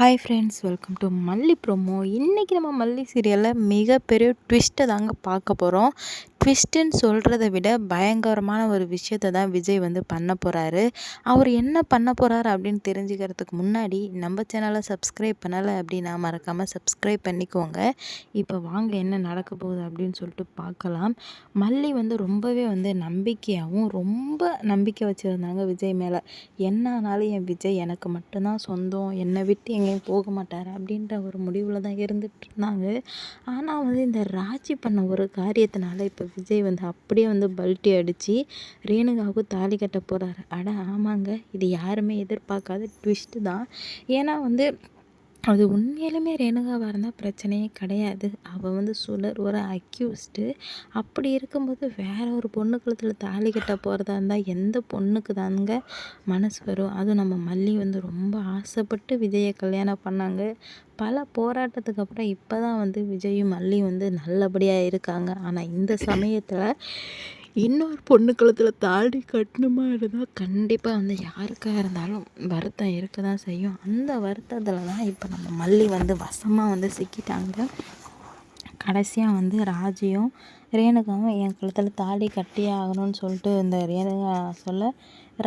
Hi friends welcome to Malli promo இன்றைக்கி நம்ம மல்லி சீரியலில் மிகப்பெரிய ட்விஸ்ட்டை தாங்க பார்க்க போகிறோம் ட்விஸ்ட்டுன்னு சொல்கிறத விட பயங்கரமான ஒரு விஷயத்தை தான் விஜய் வந்து பண்ண போகிறாரு அவர் என்ன பண்ண போகிறாரு அப்படின்னு தெரிஞ்சுக்கிறதுக்கு முன்னாடி நம்ம சேனலை சப்ஸ்கிரைப் பண்ணலை அப்படின்னா மறக்காமல் சப்ஸ்கிரைப் பண்ணிக்கோங்க. இப்போ வாங்க என்ன நடக்க போகுது அப்படின்னு சொல்லிட்டு பார்க்கலாம். மல்லி வந்து ரொம்பவே வந்து நம்பிக்கையாகவும் ரொம்ப நம்பிக்கை வச்சுருந்தாங்க விஜய் மேலே. என்ன ஆனாலும் என் விஜய் எனக்கு மட்டும்தான் சொந்தம் என்னை விட்டு எங்கேயும் போக மாட்டார் அப்படின்ற ஒரு முடிவில் தான் இருந்துகிட்டு இருந்தாங்க. ஆனால் வந்து இந்த ராஜி பண்ண ஒரு காரியத்தினால இப்போ விஜய் வந்து அப்படியே வந்து பல்ட்டி அடித்து ரேணுகாவுக்கு தாலி கட்ட போகிறாரு அட ஆமாங்க இது யாருமே எதிர்பார்க்காத ட்விஸ்ட்டு தான். ஏன்னா வந்து அது உண்மையிலுமே ரேணுகாவாக இருந்தால் பிரச்சனையே கிடையாது. அவள் வந்து சுடர் ஒரு அக்யூஸ்டு அப்படி இருக்கும்போது வேற ஒரு பொண்ணு கழுத்தில் தாலி கட்ட போகிறதா இருந்தால் எந்த பொண்ணுக்கு தாங்க மனசு வரும்? அதுவும் நம்ம மல்லி வந்து ரொம்ப ஆசைப்பட்டு விஜயை கல்யாணம் பண்ணாங்க. பல போராட்டத்துக்கு அப்புறம் இப்போ தான் வந்து விஜயும் மல்லியும் வந்து நல்லபடியாக இருக்காங்க. ஆனால் இந்த சமயத்தில் இன்னொரு பொண்ணு கழுத்தில் தாடி கட்டணுமா இருந்தால் கண்டிப்பாக வந்து யாருக்காக இருந்தாலும் வருத்தம் இருக்க தான் செய்யும். அந்த வருத்தத்தில் தான் இப்போ நம்ம மல்லி வந்து வசமாக வந்து சிக்கிட்டாங்க. கடைசியாக வந்து ராஜியும் ரேணுகாவும் என் குளத்தில் தாலி கட்டியே ஆகணும்னு சொல்லிட்டு இந்த ரேணுகா சொல்ல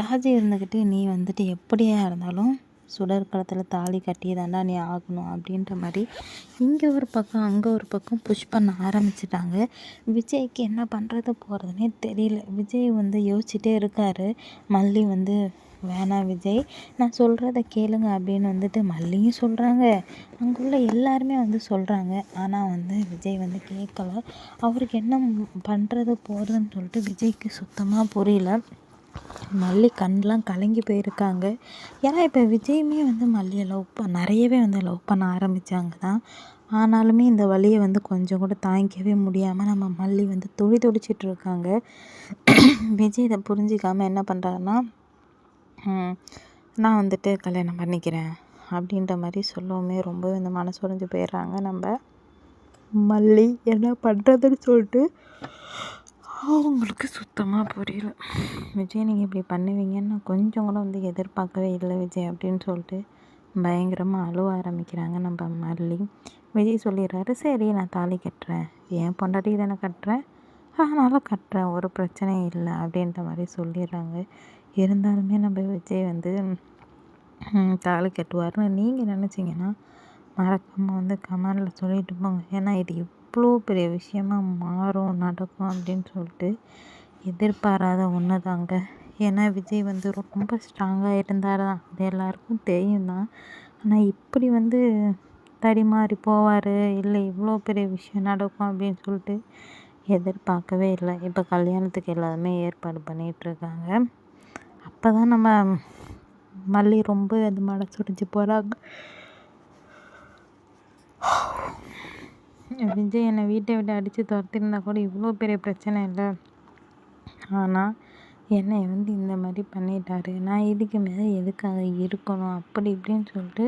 ராஜி இருந்துக்கிட்டு நீ வந்துட்டு எப்படியா இருந்தாலும் சுடர்களத்தில் தாலி கட்டியே தாண்டா நீ ஆகணும் அப்படின்ற மாதிரி இங்கே ஒரு பக்கம் அங்கே ஒரு பக்கம் புஷ் பண்ண ஆரம்பிச்சிட்டாங்க. விஜய்க்கு என்ன பண்ணுறது போகிறதுனே தெரியல. விஜய் வந்து யோசிச்சுட்டே இருக்கார். மல்லி வந்து வேணாம் விஜய் நான் சொல்கிறத கேளுங்க அப்படின்னு வந்துட்டு மல்லியும் சொல்கிறாங்க அங்குள்ள எல்லாருமே வந்து சொல்கிறாங்க ஆனால் வந்து விஜய் வந்து கேட்கல அவருக்கு என்ன பண்ணுறது போகிறதுன்னு சொல்லிட்டு விஜய்க்கு சுத்தமாக புரியல. மல்லி கண்லாம் கலங்கி போயிருக்காங்க. ஏன்னா இப்போ விஜயுமே வந்து மல்லியை லவ் ப நிறையவே வந்து லவ் பண்ண ஆரம்பித்தாங்க தான் ஆனாலுமே இந்த வழியை வந்து கொஞ்சம் கூட தாங்கிக்கவே முடியாமல் நம்ம மல்லி வந்து துடி துடிச்சிட்டு இருக்காங்க. விஜய் இதை புரிஞ்சிக்காமல் என்ன பண்ணுறாருன்னா நான் வந்துட்டு கல்யாணம் பண்ணிக்கிறேன் அப்படின்ற மாதிரி சொல்லவுமே ரொம்பவே இந்த மனசு உடைஞ்சு போயிடுறாங்க நம்ம மல்லி. என்ன பண்ணுறதுன்னு சொல்லிட்டு அவங்களுக்கு சுத்தமாக புரியல. விஜய் நீங்கள் இப்படி பண்ணுவீங்கன்னு நான் கொஞ்சம் கூட வந்து எதிர்பார்க்கவே இல்லை விஜய் அப்படின்னு சொல்லிட்டு பயங்கரமாக அழுவ ஆரம்பிக்கிறாங்க. நம்ம மல்லி விஜய் சொல்லிடுறாரு சரி நான் தாலி கட்டுறேன். ஏன் பொண்டாட்டி தானே கட்டுறேன் அதனால் கட்டுறேன். ஒரு பிரச்சனையும் இல்லை. அப்படின்ற மாதிரி சொல்லிடுறாங்க. இருந்தாலுமே நம்ம விஜய் வந்து தாலி கட்டுவார்னு நீங்கள் நினச்சிங்கன்னா மறக்காமல் வந்து கமெண்டில் சொல்லிட்டு போங்க. ஏன்னா இது அவ்வளோ பெரிய விஷயமா மாறும் நடக்கும் அப்படின்னு சொல்லிட்டு எதிர்பாராத ஒன்று தாங்க. ஏன்னா விஜய் வந்து ரொம்ப ஸ்ட்ராங்காக இருந்தார்? தான் அது எல்லாருக்கும் தெரியும் தான். ஆனால் இப்படி வந்து தடிமாறி போவார் இல்லை இவ்வளோ பெரிய விஷயம் நடக்கும் அப்படின்னு சொல்லிட்டு எதிர்பார்க்கவே இல்லை. இப்போ கல்யாணத்துக்கு எல்லாருமே ஏற்பாடு பண்ணிகிட்ருக்காங்க அப்போ தான் நம்ம மல்லி ரொம்ப அது மனசுடைஞ்சு போகிறாங்க விஜய் என்னை வீட்டை விட்டு அடித்து துரத்திருந்தா கூட இவ்வளோ பெரிய பிரச்சனை இல்லை. ஆனால் என்னை வந்து இந்த மாதிரி பண்ணிட்டாரு. நான் இதுக்கு மேலே எதுக்காக இருக்கணும்? அப்படி இப்படின்னு சொல்லிட்டு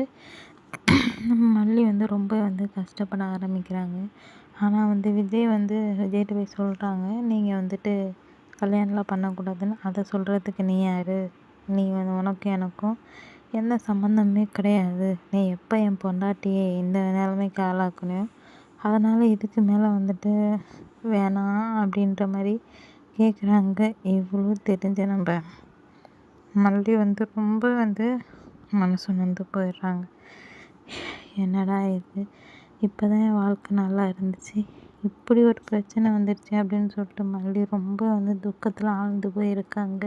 மல்லி வந்து ரொம்ப வந்து கஷ்டப்பட ஆரம்பிக்கிறாங்க. ஆனால் வந்து விஜய் வந்து விஜய்கிட்ட போய் சொல்கிறாங்க நீங்கள் வந்துட்டு கல்யாணம்லாம் பண்ணக்கூடாதுன்னு. அதை சொல்கிறதுக்கு நீ யார்? நீ வந்து உனக்கும் எனக்கும் எந்த சம்மந்தமே கிடையாது. நீ எப்போ என் பொண்டாட்டியை இந்த நிலைமைக்கு ஆளாக்கணும்? அதனால் இதுக்கு மேலே வந்துட்டு வேணாம் அப்படின்ற மாதிரி கேட்குறாங்க இவ்வளோ தெரிஞ்ச நம்ம. மல்லி வந்து ரொம்ப வந்து மனசு நொந்து போயிடுறாங்க. என்னடா இது? இப்போ தான் என் வாழ்க்கை நல்லா இருந்துச்சு. இப்படி ஒரு பிரச்சனை வந்துடுச்சு அப்படின்னு சொல்லிட்டு மல்லி ரொம்ப வந்து துக்கத்தில் ஆழ்ந்து போயிருக்காங்க.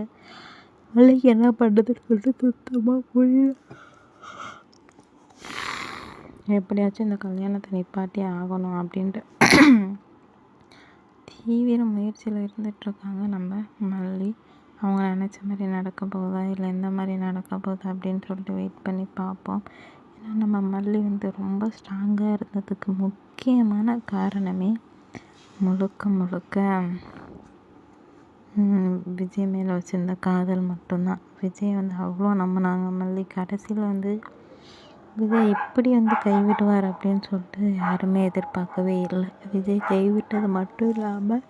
மல்லிக்கு என்ன பண்ணுறதுன்னு சொல்லிட்டு சுத்தமாக புரியல. எப்படியாச்சும் இந்த கல்யாணத்தை நிப்பாட்டி ஆகணும் அப்படின்ட்டு. தீவிர முயற்சியில் இருந்துகிட்ருக்காங்க நம்ம. மல்லி அவங்க நினச்ச மாதிரி நடக்க போகுதா? இல்லை எந்த மாதிரி நடக்க போகுதா? அப்படின்னு சொல்லிட்டு வெயிட் பண்ணி பார்ப்போம். ஏன்னா நம்ம மல்லி வந்து ரொம்ப ஸ்ட்ராங்காக இருந்ததுக்கு முக்கியமான காரணமே முழுக்க முழுக்க விஜய் மேலே வச்சுருந்த காதல் மட்டும்தான். விஜய் வந்து அவ்வளோ நம்பினாங்க. மல்லி கடைசியில் வந்து விஜய் எப்படி வந்து கைவிடுவார் அப்படின்னு சொல்லிட்டு யாருமே எதிர்பார்க்கவே இல்லை. விஜய் கைவிட்டது மட்டும் இல்லாமல்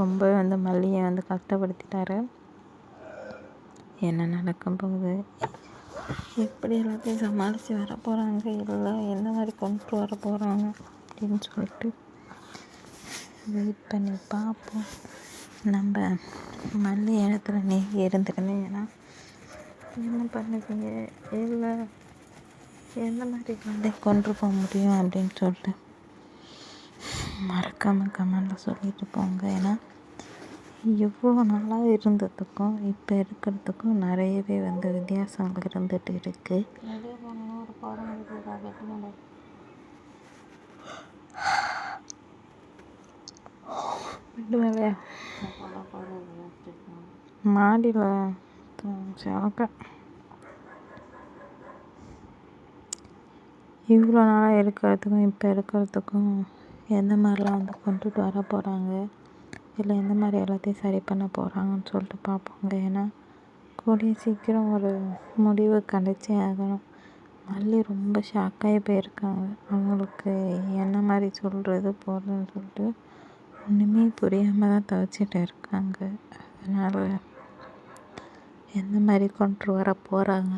ரொம்ப வந்து மல்லியை வந்து கஷ்டப்படுத்திட்டாரு. என்ன நடக்க போகுது? எப்படி எல்லாத்தையும் சமாளித்து வர போகிறாங்க இல்லை எந்த மாதிரி கொண்டு வர போகிறாங்க அப்படின்னு சொல்லிட்டு வெயிட் பண்ணி பார்ப்போம். நம்ம மல்லி இடத்துல நீங்கள் ஏன்னா என்ன பண்ணுவீங்க? இல்லை எந்த மாதிரி வந்து கொண்டு போக முடியும் அப்படின்னு சொல்லிட்டு. மறக்காமல் கமெண்டில் சொல்லிட்டு போங்க. ஏன்னா எவ்வளோ நாளாக இருந்ததுக்கும் இப்போ இருக்கிறதுக்கும் நிறையவே வந்து வித்தியாசங்கள் இருந்துகிட்டு இருக்குது மாடியில் சிலக்க இவ்வளோ நாளாக இருக்கிறதுக்கும் இப்போ இருக்கிறதுக்கும் எந்த மாதிரிலாம் வந்து கொண்டுட்டு வர போகிறாங்க இல்லை எந்த மாதிரி எல்லாத்தையும் சரி பண்ண போகிறாங்கன்னு சொல்லிட்டு பார்ப்போங்க. ஏன்னா கூடிய சீக்கிரம் ஒரு முடிவு கிடைச்சே ஆகணும். மல்லி ரொம்ப ஷாக்காகி போயிருக்காங்க. அவங்களுக்கு என்ன மாதிரி சொல்கிறது போகிறதுன்னு சொல்லிட்டு ஒன்றுமே புரியாமல் தான் தவிச்சிட்டு இருக்காங்க. அதனால் எந்த மாதிரி கொண்டு வர போகிறாங்க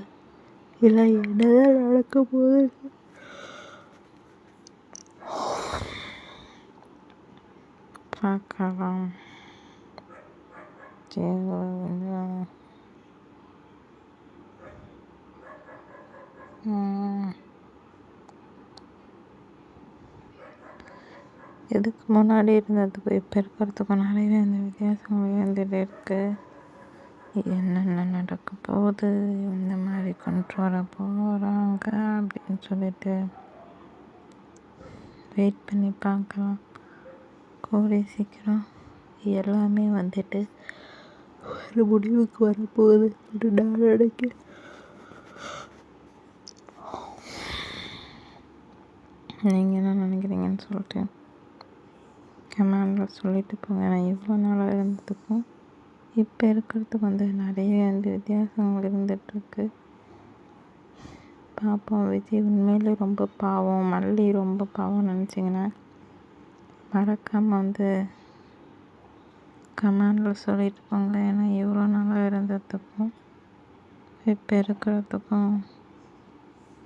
இல்லை என்னதான் நடக்க போகுது? பார்க்கலாம். இதுக்கு முன்னாடி இருந்ததுக்கும் இப்போ இருக்கிறதுக்கும் நிறையவே இந்த வித்தியாசங்கள் வந்துட்டு இருக்குது என்னென்ன நடக்க போகுது இந்த மாதிரி கொண்டு வர போகிறாங்க அப்படின்னு சொல்லிட்டு வெயிட் பண்ணி பார்க்கலாம். கூடிய சீக்கிரம் எல்லாமே வந்துட்டு ஒரு முடிவுக்கு வரப்போகுது. நான் நினைக்கிறேன் நீங்கள் என்ன நினைக்கிறீங்கன்னு சொல்லிட்டு கமெண்டில் சொல்லிட்டு போங்க. நான் இவ்வளோ நாளாக இருந்ததுக்கும் இப்போ இருக்கிறதுக்கு வந்து நிறைய வந்து வித்தியாசங்கள் இருந்துகிட்ருக்கு. பார்ப்போம் விஜய் உண்மையிலே ரொம்ப பாவம் மல்லி ரொம்ப பாவம் நினச்சிங்கன்னா மறக்காமல் வந்து கமெண்டில் சொல்லிட்டு போங்க. ஏன்னா இவ்வளோ நாளாக இருந்ததுக்கும் இப்போ இருக்கிறதுக்கும்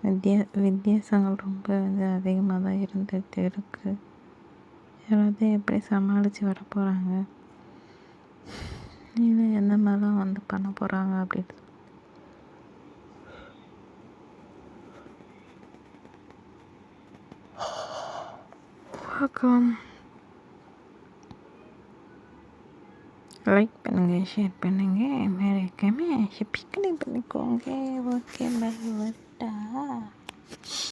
வித்தியா வித்தியாசங்கள் ரொம்ப வந்து அதிகமாக தான் இருந்துகிட்டு இருக்குது எல்லாத்தையும் எப்படி சமாளித்து வர போகிறாங்க இல்லை எந்த மாதிரிலாம் வந்து பண்ண போகிறாங்க அப்படின்னு பார்க்கலாம் லைக் பண்ணுங்கள் ஷேர் பண்ணுங்கள் மறக்காமல் சப்ஸ்கிரைப் பண்ணிக்கோங்க ஓகே பை வரட்டா